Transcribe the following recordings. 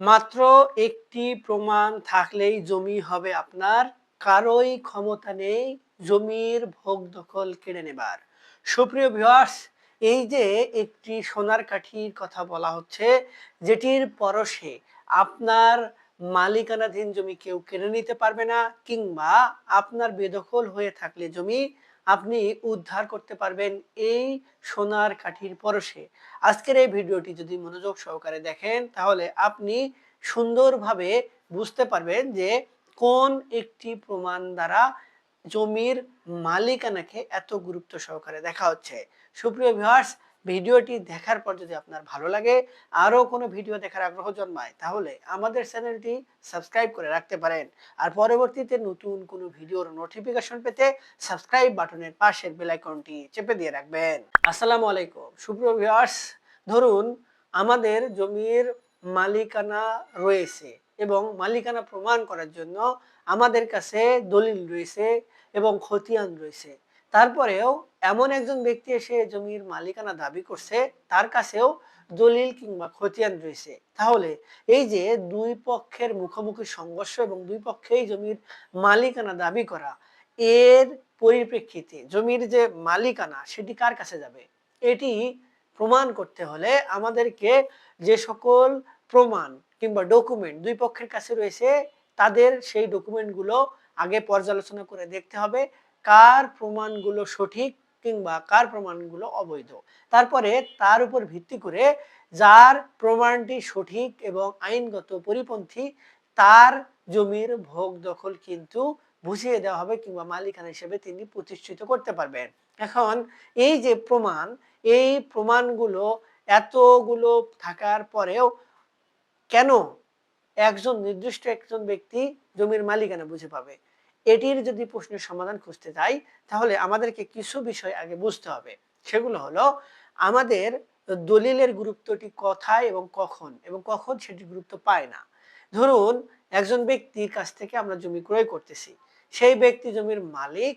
মাত্র একটি প্রমাণ থাকলেই জমি হবে আপনার। কারোই ক্ষমতা নেই জমির ভোগ দখল কেড়ে নেবার। সুপ্রিয় ভিউয়ার্স এই যে একটি সোনার কাঠির কথা বলা হচ্ছে, যেটির পরশে আপনার মালিকানাধীন জমি কেউ কেড়ে নিতে পারবে না, কিংবা আপনার বেদখল হয়ে থাকলে জমি আপনি উদ্ধার করতে পারবেন এই সোনার কাঠির পরশে। আজকের এই ভিডিওটি যদি মনোযোগ সহকারে দেখেন, তাহলে আপনি সুন্দরভাবে বুঝতে পারবেন যে কোন একটি প্রমাণ দ্বারা জমির মালিকানাকে এত গুরুত্ব সহকারে দেখা হচ্ছে। সুপ্রিয় ভিউয়ার্স ভিডিওটি দেখার পর যদি আপনার ভালো লাগে, আরও কোনো ভিডিও দেখার আগ্রহ জন্মায়, তাহলে আমাদের চ্যানেলটি সাবস্ক্রাইব করে রাখতে পারেন। আর পরবর্তীতে নতুন কোনো ভিডিওর নোটিফিকেশন পেতে সাবস্ক্রাইব বাটনের পাশের বেল আইকনটি চেপে দিয়ে রাখবেন। আসসালামু আলাইকুম। সুপ্রিয় ভিউয়ার্স ধরুন আমাদের জমির মালিকানা রয়েছে এবং মালিকানা প্রমাণ করার জন্য আমাদের কাছে দলিল রয়েছে এবং খতিয়ান রয়েছে। তারপরেও এমন একজন ব্যক্তি এসে জমির মালিকানা দাবি করছে, তার কাছেও দলিল কিংবা খতিয়ান রয়েছে। তাহলে এই যে দুই পক্ষের মুখোমুখি সংঘর্ষ এবং দুই পক্ষেই জমির মালিকানা দাবি করা, এর পরিপ্রেক্ষিতে জমির যে মালিকানা সেটি কার কাছে যাবে? এটি প্রমাণ করতে হলে আমাদেরকে যে সকল প্রমাণ কিংবা ডকুমেন্ট দুই পক্ষের কাছে রয়েছে, তাদের সেই ডকুমেন্টগুলো আগে পর্যালোচনা করে দেখতে হবে। কার প্রমাণগুলো সঠিক কিংবা কার প্রমাণগুলো অবৈধ? তারপরে তার উপর ভিত্তি করে যার প্রমাণটি সঠিক এবং আইনগত পরিপন্থী, তার জমির ভোগ দখল কিন্তু বুঝিয়ে দেওয়া হবে কিংবা মালিকানা হিসেবে তিনি প্রতিষ্ঠিত করতে পারবেন। এখন এই যে প্রমাণ, এই প্রমাণগুলো এতগুলো থাকার পরেও কেন একজন নির্দিষ্ট একজন ব্যক্তি জমির মালিকানা বুঝে পাবে? এটির যদি প্রশ্নের সমাধান খুঁজতে যাই, তাহলে আমাদেরকে কিছু বিষয় আগে বুঝতে হবে। সেগুলো হলো, আমাদের দলিলের গুরুত্বটি কথায় এবং কখন? এবং কখন সেটি গুরুত্ব পায় না? ধরুন, একজন ব্যক্তির কাছ থেকে আমরা জমি ক্রয় করতেছি। সেই ব্যক্তি জমির মালিক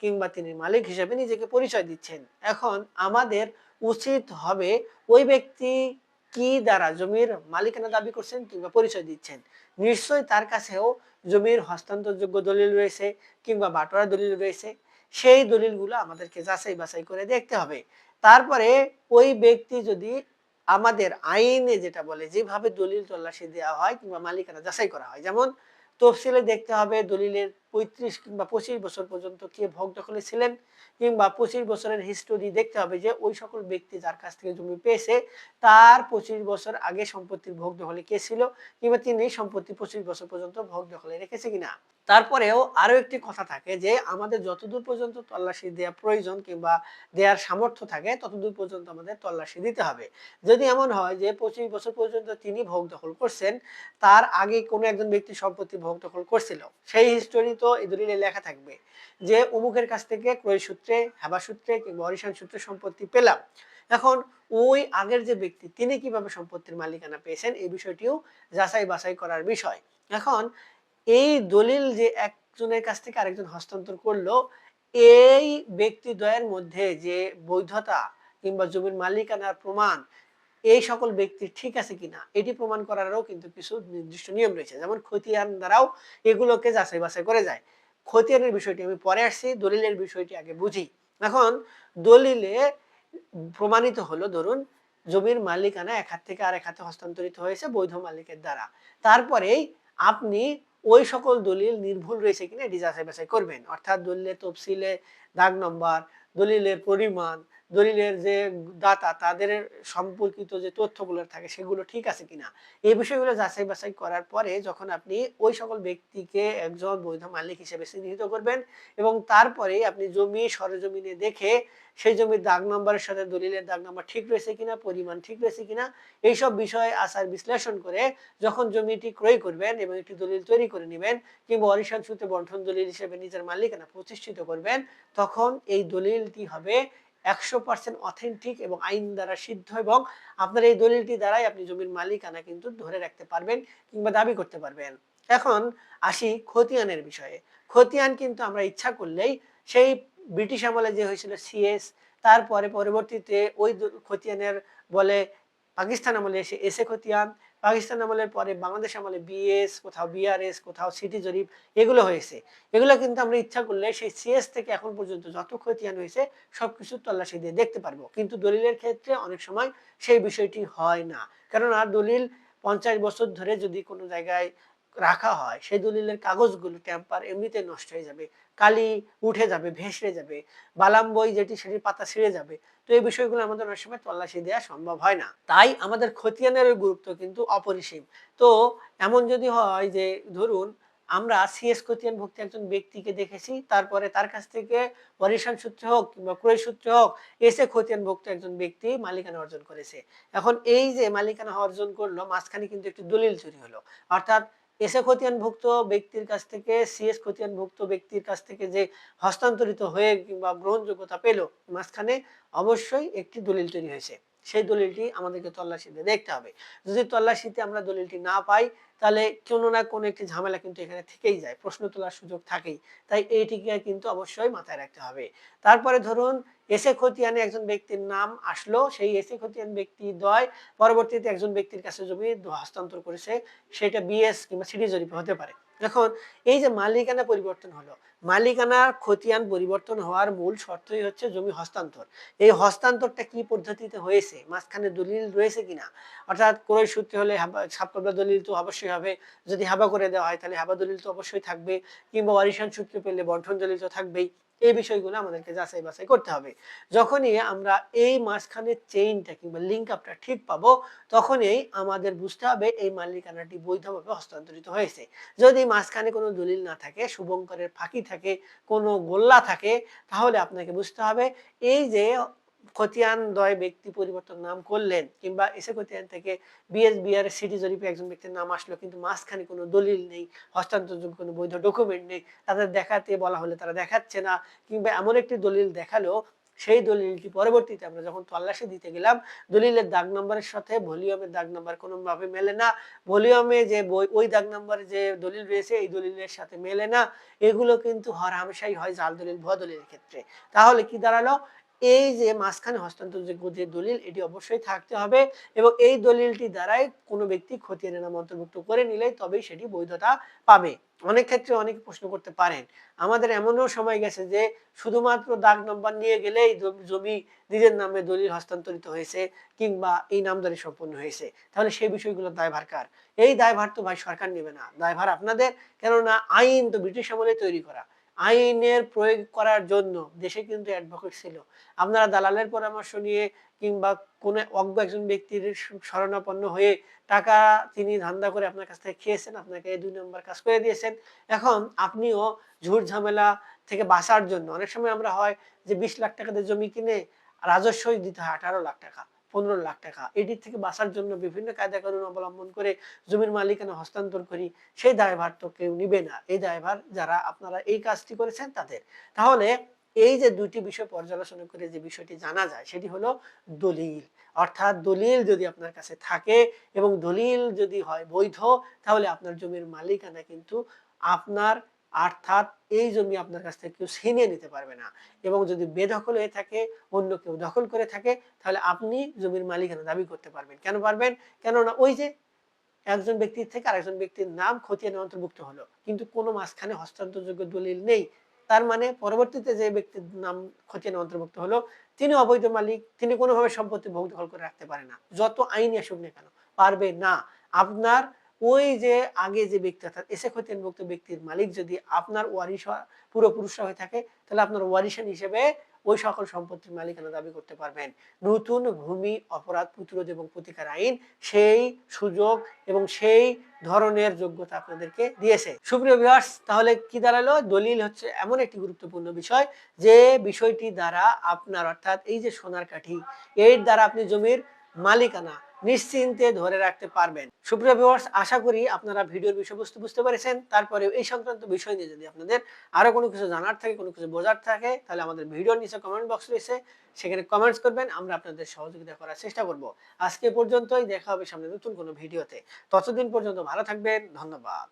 কিংবা তিনি মালিক হিসেবে নিজেকে পরিচয় দিচ্ছেন। এখন আমাদের উচিত হবে ওই ব্যক্তি কি দ্বারা জমির মালিকানা দাবি করছেন কিংবা পরিচয় দিচ্ছেন? নিশ্চয়ই তার কাছেও জমির হস্তান্তরযোগ্য দলিল রয়েছে কিংবা বাটোয়ারা দলিল রয়েছে। সেই দলিলগুলো আমাদেরকে যাচাই বাছাই করে দেখতে হবে। তারপরে ওই ব্যক্তি যদি আমাদের আইনে যেটা বলে, যেভাবে দলিল তল্লাশি দেওয়া হয় কিংবা মালিকানা যাচাই করা হয়, যেমন তফসিলে দেখতে হবে দলিলের পঁয়ত্রিশ কিংবা পঁচিশ বছর পর্যন্ত কে ভোগ দখলে ছিলেন কিংবা পঁচিশ বছরের হিস্টোরি দেখতে হবে যে ওই সকল ব্যক্তি যার কাছ থেকে জমি পেয়েছে, তার পঁচিশ বছর আগে সম্পত্তির ভোগ দখলে কে ছিল কিংবা তিনি সম্পত্তি পঁচিশ বছর পর্যন্ত ভোগ দখলে রেখেছে কিনা। তারপরেও আরও একটি কথা থাকে যে, আমাদের যতদূর পর্যন্ত তল্লাশি দেওয়া প্রয়োজন কিংবা দেওয়ার সামর্থ্য থাকে, ততদূর পর্যন্ত আমাদের তল্লাশি দিতে হবে। যদি এমন হয় যে, পঁচিশ বছর পর্যন্ত তিনি ভোগ দখল করছেন, তার আগে কোনো একজন ব্যক্তি সম্পত্তি ভোগ দখল করছিল। সেই হিস্টোরি তো এই দলিলে লেখা থাকবে যে অমুকের কাছ থেকে ক্রয় সূত্রে, হেবা সূত্রে কিংবা অরিশান সূত্রে সম্পত্তি পেলাম। এখন ওই আগের যে ব্যক্তি, তিনি কীভাবে সম্পত্তির মালিকানা পেয়েছেন, এই বিষয়টিও যাচাই বাছাই করার বিষয়। এখন এই দলিল যে একজনের কাছ থেকে আরেকজন হস্তান্তর করল, এই ব্যক্তি দ্বয়ের মধ্যে যে বৈধতা কিংবা জমির মালিকানার প্রমাণ, এই সকল ব্যক্তি ঠিক আছে কিনা, এটি প্রমাণ করারও কিন্তু কিছু নির্দিষ্ট নিয়ম রয়েছে। যেমন খতিয়ান দ্বারাও এগুলোকে যাচাই বাছাই করে যায়। খতিয়ানের বিষয়টি আমি পরে আসছি, দলিলের বিষয়টি আগে বুঝি। এখন দলিলে প্রমাণিত হলো, ধরুন জমির মালিকানা এক হাত থেকে আরেক হাতে হস্তান্তরিত হয়েছে বৈধ মালিকের দ্বারা। তারপরেই আপনি ওই সকল দলিল নির্ভুল রয়েছে কিনা, এটি যাচাই বাছাই করবেন। অর্থাৎ দলিলের তফসিলে দাগ নম্বর, দলিলের পরিমাণ দলিলের যে দাতা, তাদের সম্পর্কিত যে তথ্যগুলো থাকে, সেগুলো ঠিক আছে কিনা? এই বিষয়গুলো যাচাই বাছাই করার পরে যখন আপনি ওই সকল ব্যক্তিকে একজন বৈধ মালিক হিসেবে চিহ্নিত করবেন এবং তারপরে আপনি জমি, সরজমিনে দেখে সেই জমির দাগ নম্বরের সাথে দলিলের দাগ নম্বর ঠিক রয়েছে কিনা, পরিমাণ ঠিক রয়েছে কিনা, এইসব বিষয়ে আচার বিশ্লেষণ করে যখন জমিটি ক্রয় করবেন এবং একটি দলিল তৈরি করে নেবেন কিংবা অরিশান সূত্রে দলিল হিসেবে নিজের মালিকানা প্রতিষ্ঠিত করবেন, তখন এই দলিলটি হবে একশো পার্সেন্ট অথেন্টিক এবং আইন দ্বারা সিদ্ধ এবং আপনার এই দলিলটি দ্বারাই আপনি জমির মালিকানা কিন্তু ধরে রাখতে পারবেন কিংবা দাবি করতে পারবেন। এখন আসি খতিয়ানের বিষয়ে। খতিয়ান কিন্তু আমরা ইচ্ছা করলেই সেই ব্রিটিশ আমলে যে হয়েছিল সিএস, তারপরে পরবর্তীতে ওই খতিয়ানের বলে পাকিস্তান আমলে এসে এসে খতিয়ান পাকিস্তান আমলের পরে বাংলাদেশ আমলে বিএস কোথাও বিআরএস কোথাও সিটি জরিপ এগুলো হয়েছে। এগুলো কিন্তু আমরা ইচ্ছা করলে সেই সিএস থেকে এখন পর্যন্ত যত খতিয়ান হয়েছে, সবকিছু তল্লাশি দিয়ে দেখতে পারব। কিন্তু দলিলের ক্ষেত্রে অনেক সময় সেই বিষয়টি হয় না। কেননা দলিল পঞ্চাশ বছর ধরে যদি কোনো জায়গায় রাখা হয়, সেই দলিলের কাগজগুলো ট্যাম্পার এমনিতে নষ্ট হয়ে যাবে, কালি উঠে যাবে ভেসে যাবে, বালাম বই যেটি সেটির পাতা ছিঁড়ে যাবে তো এই বিষয়গুলো আমাদের অনেক সময় তল্লাশি দেওয়া সম্ভব হয় না। তাই আমাদের খতিয়ানের গুরুত্ব কিন্তু অপরিসীম। তো এমন যদি হয় যে, ধরুন আমরা সিএস খতিয়ান ভুক্ত একজন ব্যক্তিকে দেখেছি, তারপরে তার কাছ থেকে ওয়ারিশান সূত্রে হোক কিংবা ক্রয় সূত্রে হোক, এসে খতিয়ান ভুক্ত একজন ব্যক্তি মালিকানা অর্জন করেছে। এখন এই যে মালিকানা অর্জন করল, মাঝখানে কিন্তু একটি দলিল চুরি হলো। অর্থাৎ এসে খতিয়ানভুক্ত ব্যক্তির কাছ থেকে সিএস খতিয়ানভুক্ত ব্যক্তির কাছ থেকে যে হস্তান্তরিত হয়ে কিংবা গ্রহণযোগ্যতা পেল, মাঝখানে অবশ্যই একটি দলিল তৈরি হয়েছে। সেই দলিলটি আমাদেরকে তল্লাশিতে দেখতে হবে। যদি তল্লাশিতে আমরা দলিলটি না পাই তাহলে কোনো না কোনো একটি ঝামেলা কিন্তু এখানে থেকেই যায়, প্রশ্ন তোলার সুযোগ থাকেই। তাই এইটিকে কিন্তু অবশ্যই মাথায় রাখতে হবে। তারপরে ধরুন, এসে খতিয়ানে একজন ব্যক্তির নাম আসলো, সেই এসে খতিয়ান ব্যক্তি দয়, পরবর্তীতে একজন ব্যক্তির কাছে জমি হস্তান্তর করেছে, সেটা বিএস কিংবা সিডি জরিপ হতে পারে। এখন এই যে মালিকানা পরিবর্তন হলো, মালিকানার খতিয়ান পরিবর্তন হওয়ার মূল শর্তই হচ্ছে জমি হস্তান্তর। এই হস্তান্তরটা কি পদ্ধতিতে হয়েছে? মাঝখানে দলিল রয়েছে কিনা? অর্থাৎ ক্রয় সূত্রে হলে ছাপ্পাবলা দলিল তো অবশ্যই হবে। যদি হাবা করে দেওয়া হয়, তাহলে হাবা দলিল তো অবশ্যই থাকবে। কিংবা অরিশান সূত্রে পেলে বন্ঠন দলিল তো থাকবেই। এই বিষয়গুলো আমাদেরকে যাচাই বাছাই করতে হবে। যখনই আমরা এই মাঝখানের চেইনটা কিংবা লিঙ্ক আপটা ঠিক পাবো, তখনই আমাদের বুঝতে হবে এই মালিকানাটি বৈধভাবে হস্তান্তরিত হয়েছে। যদি মাঝখানে কোনো দলিল না থাকে, শুভঙ্করের ফাঁকি থাকে, কোনো গোল্লা থাকে, তাহলে আপনাকে বুঝতে হবে এই যে খতিয়ান দয় ব্যক্তি পরিবর্তন নাম করলেন কিংবা এসে খতিয়ান থেকে বিএস বিআর সিটি জরিপে একজন ব্যক্তির নাম আসলো, কিন্তু মাঝখানে কোনো দলিল নেই, হস্তান্তরযোগ্য কোনো বৈধ ডকুমেন্ট নেই, তাদের দেখাতে বলা হলে তারা দেখাচ্ছে না কিংবা এমন একটি দলিল দেখাল, সেই দলিলটি পরবর্তীতে আমরা যখন তল্লাশি দিতে গেলাম, দলিলের দাগ নম্বরের সাথে ভলিউমের দাগ নাম্বার কোনোভাবে মেলে না, ভলিউমে যে বই, ওই দাগ নম্বরে যে দলিল রয়েছে, এই দলিলের সাথে মেলে না, এগুলো কিন্তু হর হামেশাই হয় জাল দলিল ভুয়া দলিলের ক্ষেত্রে। তাহলে কি দাঁড়াল? এই যে মাঝখানে হস্তান্তরযোগ্য যে দলিল, এটি অবশ্যই থাকতে হবে এবং এই দলিলটি দ্বারাই কোনো ব্যক্তি খতিয়ানের নাম অন্তর্ভুক্ত করে নিলেই তবেই সেটি বৈধতা পাবে। অনেক ক্ষেত্রে অনেক প্রশ্ন করতে পারেন, আমাদের এমনও সময় গেছে যে শুধুমাত্র দাগ নম্বর নিয়ে গেলেই জমি নিজের নামে দলিল হস্তান্তরিত হয়েছে কিংবা এই নামদারি সম্পন্ন হয়েছে। তাহলে সেই বিষয়গুলো দায়ভার কার? এই দায়ভার তো ভাই সরকার নেবে না। দায়ভার আপনাদের, কেননা আইন তো ব্রিটিশ আমলে তৈরি করা। আইনের প্রয়োগ করার জন্য দেশে কিন্তু অ্যাডভোকেট ছিল। আপনারা দালালের পরামর্শ নিয়ে কিংবা কোনো অজ্ঞ একজন ব্যক্তির শরণাপন্ন হয়ে টাকা তিনি ধান্দা করে আপনার কাছ থেকে খেয়েছেন, আপনাকে দুই নম্বর কাজ করে দিয়েছেন। এখন আপনিও ঝুট ঝামেলা থেকে বাঁচার জন্য অনেক সময় আমরা হয় যে বিশ লাখ টাকা দিয়ে জমি কিনে রাজস্বই দিতে হয়, আঠারো লাখ টাকা। পনেরো লাখ টাকা। এটির থেকে বাঁচার জন্য বিভিন্ন কায়দা কানুন অবলম্বন করে জমির মালিকানা হস্তান্তর করি, সেই দায়ভার তো কেউ নিবে না। এই দায়ভার যারা আপনারা এই কাজটি করেছেন তাদের। তাহলে এই যে দুটি বিষয় পর্যালোচনা করে যে বিষয়টি জানা যায়, সেটি হলো দলিল। অর্থাৎ দলিল যদি আপনার কাছে থাকে এবং দলিল যদি হয় বৈধ, তাহলে আপনার জমির মালিকানা কিন্তু আপনার অর্থাৎ এই জমি আপনার কাছ থেকে কেউ ছিনিয়ে নিতে পারবে না। এবং যদি বেদখল হয়ে থাকে, অন্য কেউ দখল করে থাকে, তাহলে আপনি জমির মালিকানা দাবি করতে পারবেন। কেন পারবেন? কেননা ওই যে একজন ব্যক্তির থেকে আরেকজন ব্যক্তির নাম খতিয়ানে অন্তর্ভুক্ত হলো। কিন্তু কোনো মাঝখানে হস্তান্তরযোগ্য দলিল নেই। তার মানে পরবর্তীতে যে ব্যক্তির নাম খতিয়ানে অন্তর্ভুক্ত হলো, তিনি অবৈধ মালিক, তিনি কোনোভাবে সম্পত্তি ভোগ দখল করে রাখতে পারে না। যত আইনি আসুক না কেন, পারবে না। আপনার ওই যে আগে যে ব্যক্তি, অর্থাৎ এসে খতিয়ানভুক্ত ব্যক্তির মালিক যদি আপনার ওয়ারিশ পুরোপুরুষরা হয়ে থাকে, তাহলে আপনার ওয়ারিশান হিসেবে ওই সকল সম্পত্তির মালিকানা দাবি করতে পারবেন। নতুন ভূমি, অপরাধ, প্রতিরোধ এবং প্রতিকার আইন সেই সুযোগ এবং সেই ধরনের যোগ্যতা আপনাদেরকে দিয়েছে। সুপ্রিয় বিহার্স তাহলে কি দাঁড়াল? দলিল হচ্ছে এমন একটি গুরুত্বপূর্ণ বিষয়, যে বিষয়টি দ্বারা আপনার, অর্থাৎ এই যে সোনার কাঠি, এর দ্বারা আপনি জমির মালিকানা নিশ্চিন্তে ধরে রাখতে পারবেন। সুপ্রিয় ভিউয়ার্স আশা করি আপনারা ভিডিওর বিষয়বস্তু বুঝতে পেরেছেন। তারপরে এই সংক্রান্ত বিষয় নিয়ে যদি আপনাদের আরও কোনো কিছু জানার থাকে, কোনো কিছু বোঝার থাকে, তাহলে আমাদের ভিডিওর নিচে কমেন্ট বক্স রয়েছে। সেখানে কমেন্টস করবেন, আমরা আপনাদের সহযোগিতা করার চেষ্টা করব। আজকে পর্যন্তই, দেখা হবে সামনে নতুন কোনো ভিডিওতে। ততদিন পর্যন্ত ভালো থাকবেন, ধন্যবাদ।